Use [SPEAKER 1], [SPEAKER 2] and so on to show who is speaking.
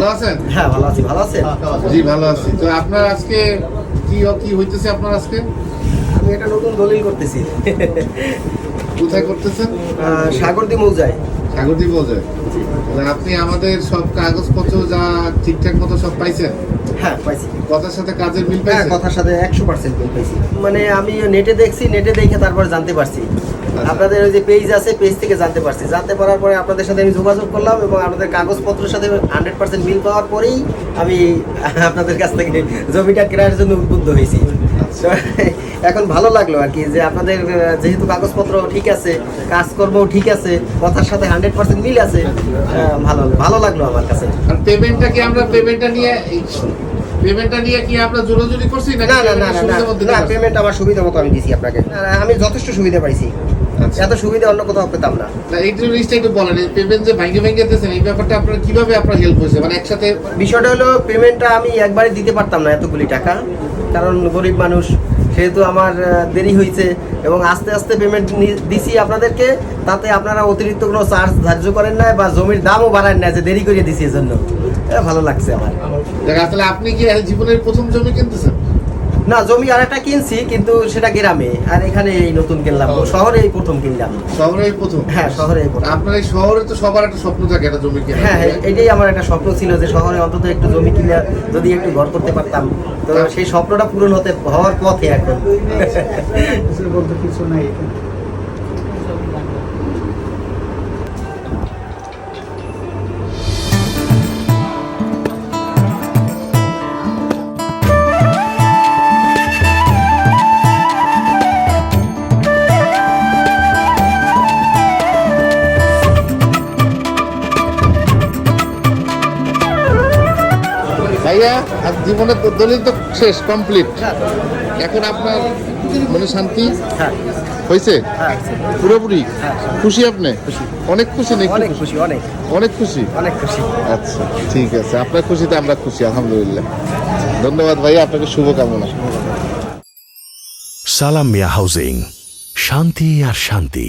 [SPEAKER 1] ভালো আছেন?
[SPEAKER 2] হ্যাঁ ভালো আছি। ভালো আছেন?
[SPEAKER 1] জি ভালো আছি। তো আপনার আজকে কি কি হইতেছে আপনার আজকে?
[SPEAKER 2] আমি নতুন দলিল করতেছি।
[SPEAKER 1] কোথায় করতেছেন?
[SPEAKER 2] সাগরদি মৌজায়।
[SPEAKER 1] বাজার তাহলে আপনি আমাদের সব কাগজপত্র যা ঠিকঠাক মতো সব পাইছেন?
[SPEAKER 2] হ্যাঁ পাইছি।
[SPEAKER 1] কথার সাথে কাজের মিল
[SPEAKER 2] হ্যাঁ
[SPEAKER 1] পাইছেন?
[SPEAKER 2] কথার সাথে একশো পার্সেন্ট মিল পাইছি। মানে আমি নেটে দেখছি নেটে দেখে তারপর জানতে পারছি। আপনাদের ওই যে পেজ আছে পেজ থেকে জানতে পারছি। জানতে পারার পরে আপনাদের সাথে আমি যোগাযোগ করলাম এবং আপনাদের কাগজপত্রের সাথে হান্ড্রেড পার্সেন্ট মিল পাওয়ার পরেই আমি আপনাদের কাছ থেকে জমিটা কেনার জন্য উদ্বুদ্ধ হয়েছি। এখন ভালো লাগল আর কি যে আপনাদের যেহেতু কাগজপত্র ঠিক আছে কাজকর্ম ঠিক আছে কথার সাথে হান্ড্রেড পার্সেন্ট মিল আছে ভালো ভালো লাগল আমার কাছে।
[SPEAKER 1] আর পেমেন্টটা কি আমরা পেমেন্টটা নিয়ে পেমেন্টটা নিয়ে কি আমরা জোরাজুরি করছি
[SPEAKER 2] না না না না, পেমেন্ট আমার সুবিধা মতো আমি দিছি আপনাকে। না, আমি যথেষ্ট সুবিধা পাইছি।
[SPEAKER 1] আচ্ছা।
[SPEAKER 2] এত সুবিধা অন্য কোথাও পেতাম না।
[SPEAKER 1] না এই জিনিসটা একটু বলেন পেমেন্ট যে ভাঙ্গে ভাঙ্গে দিতেছেন এই ব্যাপারটা আপনার কীভাবে আপনার হেল্প হয়েছে? মানে একসাথে
[SPEAKER 2] বিষয়টা হলো পেমেন্টটা আমি একবারে দিতে পারতাম না এতগুলি টাকা। কারণ গরিব মানুষ সেহেতু আমার দেরি হয়েছে এবং আস্তে আস্তে পেমেন্ট দিছি আপনাদেরকে। তাতে আপনারা অতিরিক্ত কোনো চার্জ ধার্য করেন না বা জমির দামও বাড়ান না যে দেরি করে দিছি এজন্য। এটা ভালো লাগছে আমার।
[SPEAKER 1] আসলে আপনি কি জীবনের প্রথম জমি কিনতেছেন?
[SPEAKER 2] না জমি আর একটা কিনছি কিন্তু সেটা গ্রামে। আর এখানে এই নতুন কিনলাম শহরে এই প্রথম কিনলাম।
[SPEAKER 1] শহরে এই প্রথম?
[SPEAKER 2] হ্যাঁ শহরে এই প্রথম।
[SPEAKER 1] আপনার এই শহরে তো সবার একটা স্বপ্ন থাকে একটা জমি কেনা
[SPEAKER 2] হ্যাঁ হ্যাঁ, এটাই আমার একটা স্বপ্ন ছিল যে শহরে অন্তত একটু জমি কিনে যদি একটু ঘর করতে পারতাম। তো সেই স্বপ্নটা পূরণ হতে হওয়ার পথে এখন।
[SPEAKER 3] বলতে কিছু নাই।
[SPEAKER 1] ভাইয়া আর জীবনের দলিল তো শেষ কমপ্লিট এখন আপনার মনে শান্তি?
[SPEAKER 2] হ্যাঁ।
[SPEAKER 1] হয়েছে
[SPEAKER 2] হ্যাঁ
[SPEAKER 1] পুরোপুরি?
[SPEAKER 2] হ্যাঁ।
[SPEAKER 1] খুশি আপনি?
[SPEAKER 2] খুশি।
[SPEAKER 1] অনেক খুশি নাকি?
[SPEAKER 2] অনেক খুশি অনেক।
[SPEAKER 1] অনেক খুশি?
[SPEAKER 2] অনেক খুশি।
[SPEAKER 1] আচ্ছা ঠিক আছে। আপনার খুশিতে আমরা খুশি আলহামদুলিল্লাহ। ধন্যবাদ ভাইয়া আপনাকে শুভকামনা।
[SPEAKER 4] সালাম মিয়া হাউজিং। শান্তি আর শান্তি।